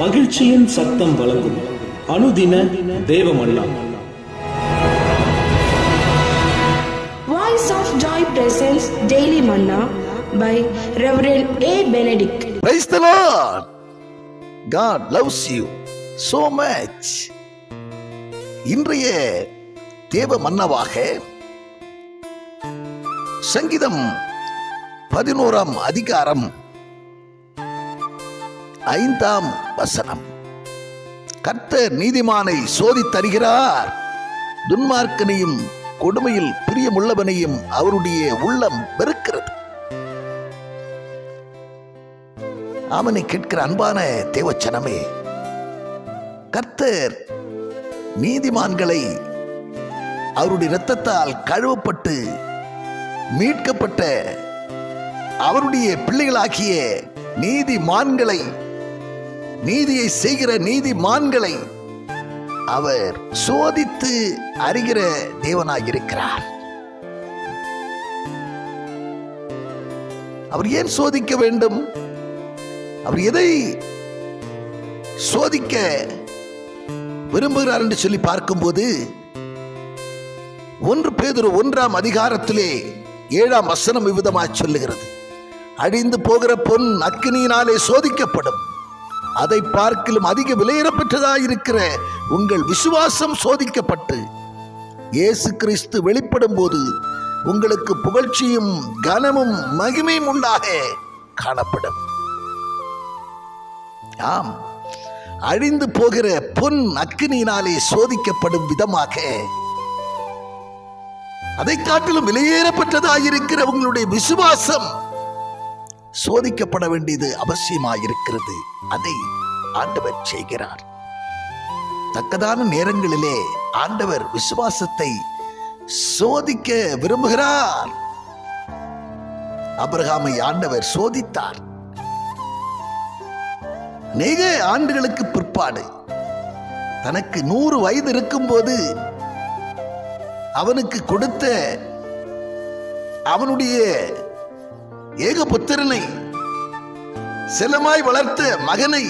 மகிழ்ச்சியின் சத்தம் வழங்கும் அனுதின தேவமன்னா of Joy presents Daily Manna by Reverend A. Benedict. Praise the Lord. God loves you so much. இன்றைய தேவ மன்னவாக சங்கீதம் பதினோராம் அதிகாரம் ஐந்தாம் வசனம். கர்த்தர் நீதிமானை சோதித்தருகிறார். துன்மார்க்கனையும் கொடுமையில் பிரியமுள்ளவனையும் அவருடைய உள்ளம் வெறுக்கிறது. அவனை கேட்கிற அன்பான தேவச்சனமே கர்த்தர் நீதிமான்களை அவருடைய இரத்தத்தால் கழுவப்பட்டு மீட்கப்பட்ட அவருடைய பிள்ளைகளாகிய நீதிமான்களை நீதியை செய்கிற நீதிமான்களை அவர் சோதித்து அறிகிற தேவனாயிருக்கிறார். அவர் ஏன் சோதிக்க வேண்டும்? அவர் எதை சோதிக்க விரும்புகிறார் என்று சொல்லி பார்க்கும்போது ஒன்று பேதொரு ஒன்றாம் அதிகாரத்திலே ஏழாம் வசனம் விவிதமாய் சொல்லுகிறது. அழிந்து போகிற பொன் அக்னியினாலே சோதிக்கப்படும். அதை பார்க்கிலும் அதிக விலையிடப்பட்டதாயிருக்கிற உங்கள் விசுவாசம் சோதிக்கப்பட்டு இயேசு கிறிஸ்து வெளிப்படும் போது உங்களுக்கு புகழ்ச்சியும் கனமும் மகிமையும் உண்டாக காணப்படும். ஆம். அழிந்து போகிற பொன் அக்கினியினாலே சோதிக்கப்படும் விதமாக அதை காட்டிலும் விலையேறப்பட்டதாயிருக்கிற உங்களுடைய விசுவாசம் சோதிக்கப்பட வேண்டியது அவசியமாயிருக்கிறது. அதை ஆண்டவர் செய்கிறார். தக்கதான நேரங்களிலே ஆண்டவர் விசுவாசத்தை சோதிக்க விரும்புகிறார். அபிரகாமை ஆண்டவர் சோதித்தார். அநேக ஆண்டுகளுக்கு பிற்பாடு தனக்கு நூறு வயது இருக்கும்போது அவனுக்கு கொடுத்த அவனுடைய ஏகபுத்திரனை செல்லமாய் வளர்த்த மகனை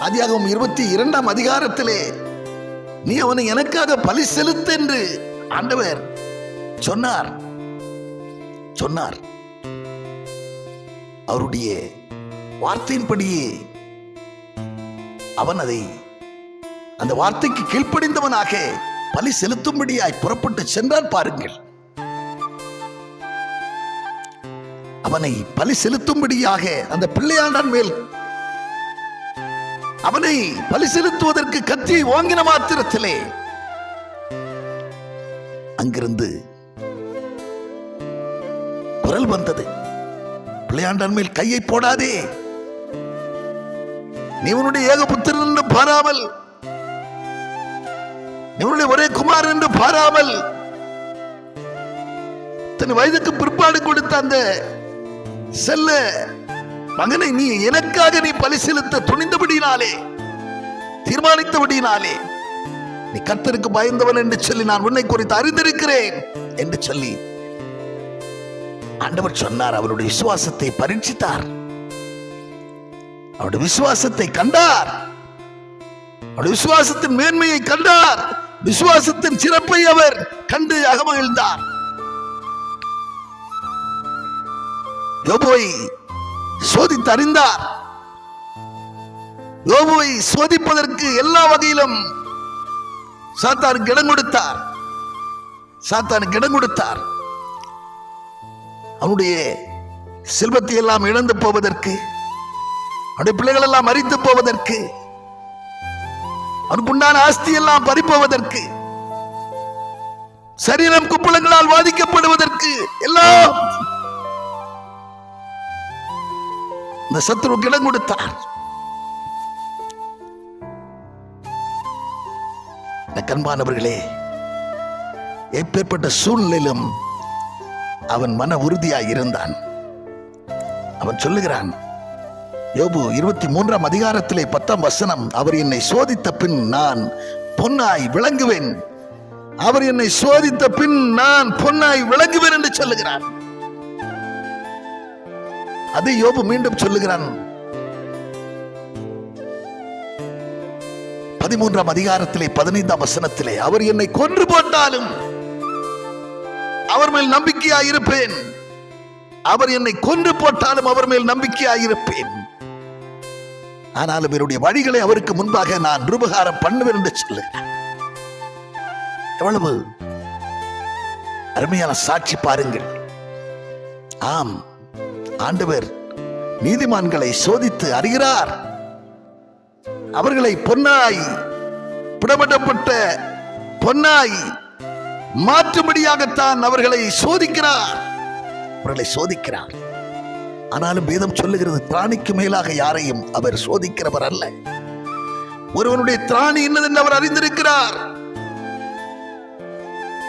அதிகம் இருபத்தி இரண்டாம் அதிகாரத்திலே நீ அவனை எனக்காக பலி செலுத்து என்று ஆண்டவர் சொன்னார். சொன்னார். அவருடைய வார்த்தையின்படியே அவன் அதை அந்த வார்த்தைக்கு கீழ்ப்படிந்தவனாக பலி செலுத்தும்படியாய் புறப்பட்டு சென்றான் பாருங்கள். அவனை பலி செலுத்தும்படியாக அந்த பிள்ளையாண்டான் மேல். அவனை பலி செலுத்துவதற்கு கத்தியை வாங்கின மாத்திரத்திலே. அங்கிருந்து குரல் வந்தது. பிள்ளையாண்டான் மேல் கையை போடாதே. நீ உன்னுடைய ஏகபுத்திரன் என்று பாராமல். நீ உன்னுடைய ஒரே குமார் என்று பாராமல். தன் வயதுக்கு பிற்பாடு கொடுத்த அந்த செல்ல மகனை நீ எனக்காக நீ பலி செலுத்த துணிந்தபடியினாலே தீர்மானித்தபடியினாலே நீ கத்தருக்கு பயந்தவன் என்று சொல்லி நான் உன்னை குறித்து அறிந்திருக்கிறேன் என்று சொல்லி ஆண்டவர் சொன்னார். அவருடைய விசுவாசத்தை பரீட்சித்தார். அவருடைய விசுவாசத்தை கண்டார். அவருடைய விசுவாசத்தின் மேன்மையை கண்டார். விசுவாசத்தின் சிறப்பை அவர் கண்டு அகமகிழ்ந்தார். யோபுவை சோதித்து அறிந்தார். யோபுவை சோதிப்பதற்கு எல்லா வகையிலும் சாத்தானுக்கு இடம் கொடுத்தார். சாத்தானுக்கு இடம் கொடுத்தார். அவனுடைய செல்வத்தை எல்லாம் இழந்து போவதற்கு அவனுடைய பிள்ளைகள் எல்லாம் அறிந்து போவதற்கு அவனுக்கு உண்டான ஆஸ்தி எல்லாம் பறிப்போவதற்கு சரீரம் குப்பளங்களால் வாதிக்கப்படுவதற்கு எல்லாம் இந்த சத்ருவுக்கு இடம் கொடுத்தார். கண்பானவர்களே எப்பேற்பட்ட சூழ்நிலையிலும் அவன் மன உறுதியாய் இருந்தான். அவன் சொல்லுகிறான் யோபு இருபத்தி மூன்றாம் அதிகாரத்திலே பத்தாம் வசனம் அவர் என்னை சோதித்த பின் நான் பொன்னாய் விளங்குவேன். அவர் என்னை சோதித்த பின் நான் பொன்னாய் விளங்குவேன் என்று சொல்லுகிறான் அதை யோபு மீண்டும் சொல்லுகிறான். பதிமூன்றாம் அதிகாரத்திலே பதினைந்தாம் வசனத்திலே அவர் என்னை கொன்று போட்டாலும் அவர் மேல் நம்பிக்கையாயிருப்பேன். அவர் என்னை கொன்று போட்டாலும் அவர் மேல் நம்பிக்கையாயிருப்பேன். ஆனாலும் என்னுடைய வழிகளை அவருக்கு முன்பாக நான் ரூபகாரம் பண்ணுவேன் என்று சொல்லுகிறேன் எவ்வளவு அருமையான சாட்சி பாருங்கள். ஆம் ஆண்டவர் நீதிமான்களை சோதித்து அறிகிறார். அவர்களை பொன்னாய் புடமிடப்பட்ட பொன்னாய் மாற்றும்படியாகத்தான் அவர்களை சோதிக்கிறார். அவர்களை சோதிக்கிறார். ஆனாலும் வேதம் சொல்லுகிறது திராணிக்கு மேலாக யாரையும் அவர் சோதிக்கிறவர் அல்ல. ஒருவனுடைய திராணி என்னதென்று அவர் அறிந்திருக்கிறார்.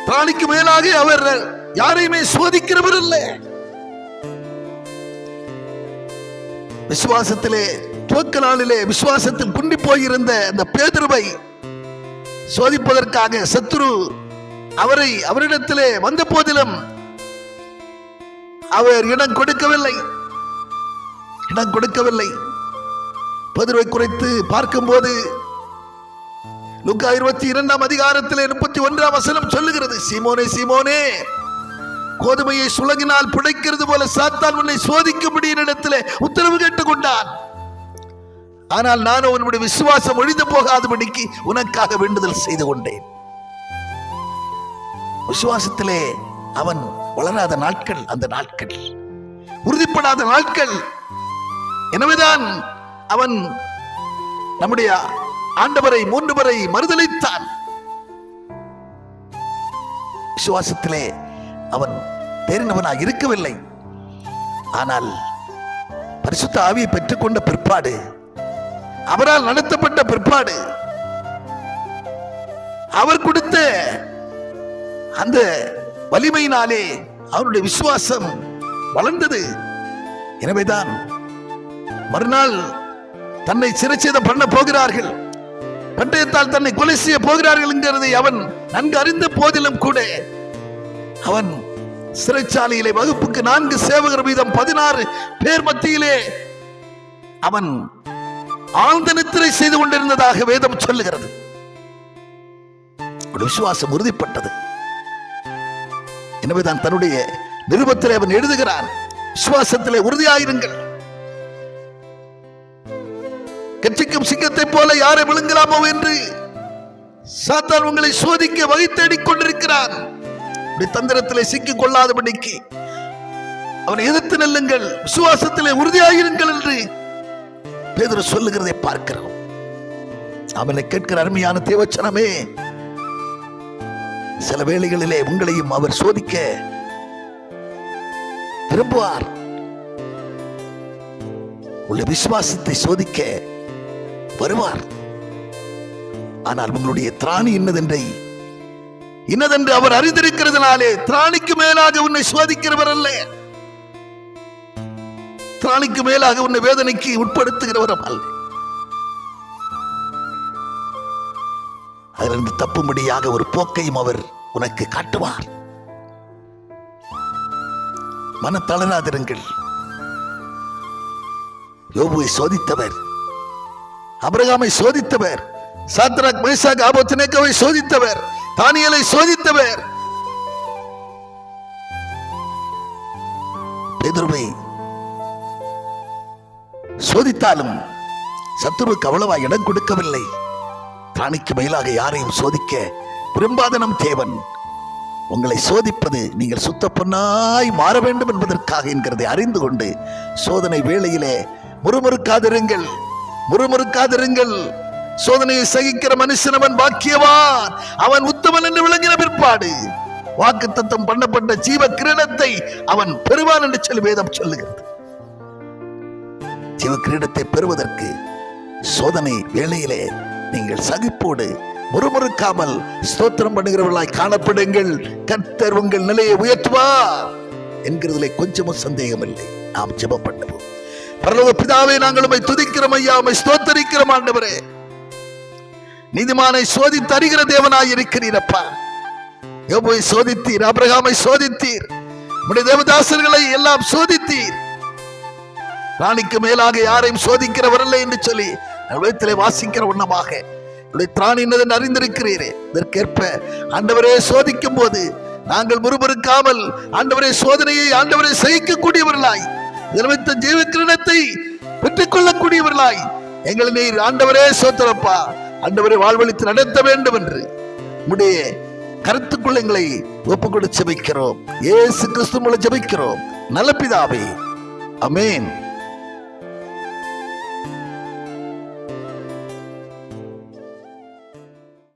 திராணிக்கு மேலாக அவர் யாரையுமே சோதிக்கிறவர் அல்ல. விசுவாசத்திலே துவக்க நாளிலே விசுவாசத்தில் குண்டி போயிருந்த அந்த பேதுருவை சோதிப்பதற்காக சத்துரு அவரை அவரிடத்திலே வந்த போதிலும் அவர் இடம் கொடுக்கவில்லை. இடம் கொடுக்கவில்லை. பேதுருவை குறைத்து பார்க்கும்போது லுக்கா இருபத்தி இரண்டாம் அதிகாரத்திலே முப்பத்தி ஒன்றாம் வசனம் சொல்லுகிறது. சீமோனே சீமோனே கோதுமையை சுலகினால் புடைக்கிறது போல சாத்தான் உன்னை சோதிக்கும்படி இடத்திலே உத்தரவு கேட்டுக் கொண்டான் ஆனால் நான் உன்னுடைய விசுவாசம் ஒழிந்து போகாதபடிக்கு உனக்காக வேண்டுதல் செய்து கொண்டேன். விசுவாசத்திலே அவன் வளராத நாட்கள் அந்த நாட்கள். உறுதிப்படாத நாட்கள். எனவேதான் அவன் நம்முடைய ஆண்டவரை மூன்று முறை மறுதளித்தான் விசுவாசத்திலே அவன் தேறினவனாக இருக்கவில்லை. ஆனால் பரிசுத்த ஆவியை பெற்றுக்கொண்ட பிற்பாடு அவரால் நடத்தப்பட்ட பிற்பாடு அவர் கொடுத்த அந்த வலிமையினாலே அவருடைய விசுவாசம் வளர்ந்தது. எனவேதான் மறுநாள் தன்னை சிறைச்சேதம் பண்ண போகிறார்கள். பட்டயத்தால் தன்னை கொலை செய்ய போகிறார்கள் என்கிறதை அவன் நன்கு அறிந்த போதிலும் கூட அவன் சிறைச்சாலையிலே வகுப்புக்கு நான்கு சேவகர் வீதம் பதினாறு பேர் மத்தியிலே அவன் ஆழ்ந்த நித்திரை செய்து கொண்டிருந்ததாக வேதம் சொல்லுகிறது. விசுவாசம் உறுதிப்பட்டது. எனவேதான் தன்னுடைய நிருபத்திலே அவன் எழுதுகிறான் விசுவாசத்திலே உறுதியாயிருங்கள். கட்சிக்கும் சிங்கத்தை போல யாரை விழுங்கலாமோ என்று சாத்தான் உங்களை சோதிக்க வகை தேடிக் கொண்டிருக்கிறான் இப்படி தந்திரத்திலே சிக்கிக் கொள்ளாதபடிக்கு அவனை எதிர்த்து நெல்லுங்கள் விசுவாசத்திலே உறுதியாயிருங்கள் என்று பேதர் சொல்லுகிறதை பார்க்கிறோம். அவனை கேட்கிற அருமையான தேவச்சனமே சில வேளைகளிலே உங்களையும் அவர் சோதிக்க விரும்புவார். உள்ள விசுவாசத்தை சோதிக்க வருவார். ஆனால் உங்களுடைய திராணி இன்னதென்றை இன்னதென்று அவர் அறிந்திருக்கிறதுனாலே திராணிக்கு மேலாக உன்னை சோதிக்கிறவர் அல்ல திராணிக்கு மேலாக உன்னை வேதனைக்கு உட்படுத்துகிறவர் அல்ல. அதிலிருந்து தப்பும்படியாக ஒரு போக்கையும் அவர் உனக்கு காட்டுவார். மன தளராதிருங்கள். யோபுவை சோதித்தவர். அபிரகாமை சோதித்தவர். சாத்ராக் மைசாக் ஆபோத்தினேக்கவை சோதித்தவர். தானியலை சோதித்தவர். எதிர்மை சோதித்தாலும் சத்துருவுக்கு அவ்வளவா இடம் கொடுக்கவில்லை. தானிக்கு மேலாக யாரையும் சோதிக்க விரும்பாத நம் தேவன். உங்களை சோதிப்பது நீங்கள் சுத்த பொன்னாய் மாற வேண்டும் என்பதற்காக என்கிறதை அறிந்து கொண்டு சோதனை வேளையிலே முறுமுறுக்காதிருங்கள் முறுமுறுக்காதிருங்கள். சோதனையை சகிக்கிற மனுஷன் அவன் பாக்கியவான். அவன் உத்தமன் என்று விளங்கின பிற்பாடு வாக்கு தத்தம் பண்ணப்பட்ட ஜீவ கிரீடத்தை அவன் பெறுவான் என்று சொல்லி வேதம் சொல்லுகிறது. ஜீவ கிரீடத்தை பெறுவதற்கு சோதனை வேளையிலே நீங்கள் சகிப்போடு முறுமுறுக்காமல் ஸ்தோத்திரம் பண்ணுகிறவர்களாய் காணப்படுங்கள். கர்த்தர் உங்கள் நிலையை உயர்த்துவார் என்கிறதுல கொஞ்சமும் சந்தேகம் இல்லை நாம் ஜெபம் பண்ணுவோம். பரலோக பிதாவே நாங்கள் உம்மை துதிக்கிறோம் ஐயா உம்மை ஸ்தோத்தரிக்கிறோம் ஆண்டவரே. நீதிமானை சோதித்து அறிகிற தேவனாய் இருக்கிறீரப்பா யோபுவை சோதித்தீர் அபிரகாமை சோதித்தீர் உடைய தேவதாசர்களை எல்லாம் சோதித்தீர். ராணிக்கு மேலாக யாரையும் சோதிக்கிறவர் இல்லை என்று சொல்லி உலகத்திலே வாசிக்கிற வண்ணமாக உடைய திராணி என்னதென்று அறிந்திருக்கிறீரே. இதற்கேற்ப ஆண்டவரே சோதிக்கும் போது நாங்கள் முறுமுறுக்காமல் ஆண்டவரே சோதனையை ஆண்டவரை சகிக்கக்கூடியவர்களாய் நிலைமைத்த ஜீவ கிரணத்தை பெற்றுக் கொள்ளக்கூடியவர்களாய் எங்களை நீர் ஆண்டவரே சோத்திரப்பா. ஆண்டவரை வாழ்வழித்து நடத்த வேண்டும் என்று உடைய கருத்துக்குள் எங்களை ஒப்புக்கொடு ஜபிக்கிறோம். ஏசு கிறிஸ்து மூலம் ஜபிக்கிறோம். நல்ல பிதாவே அமேன்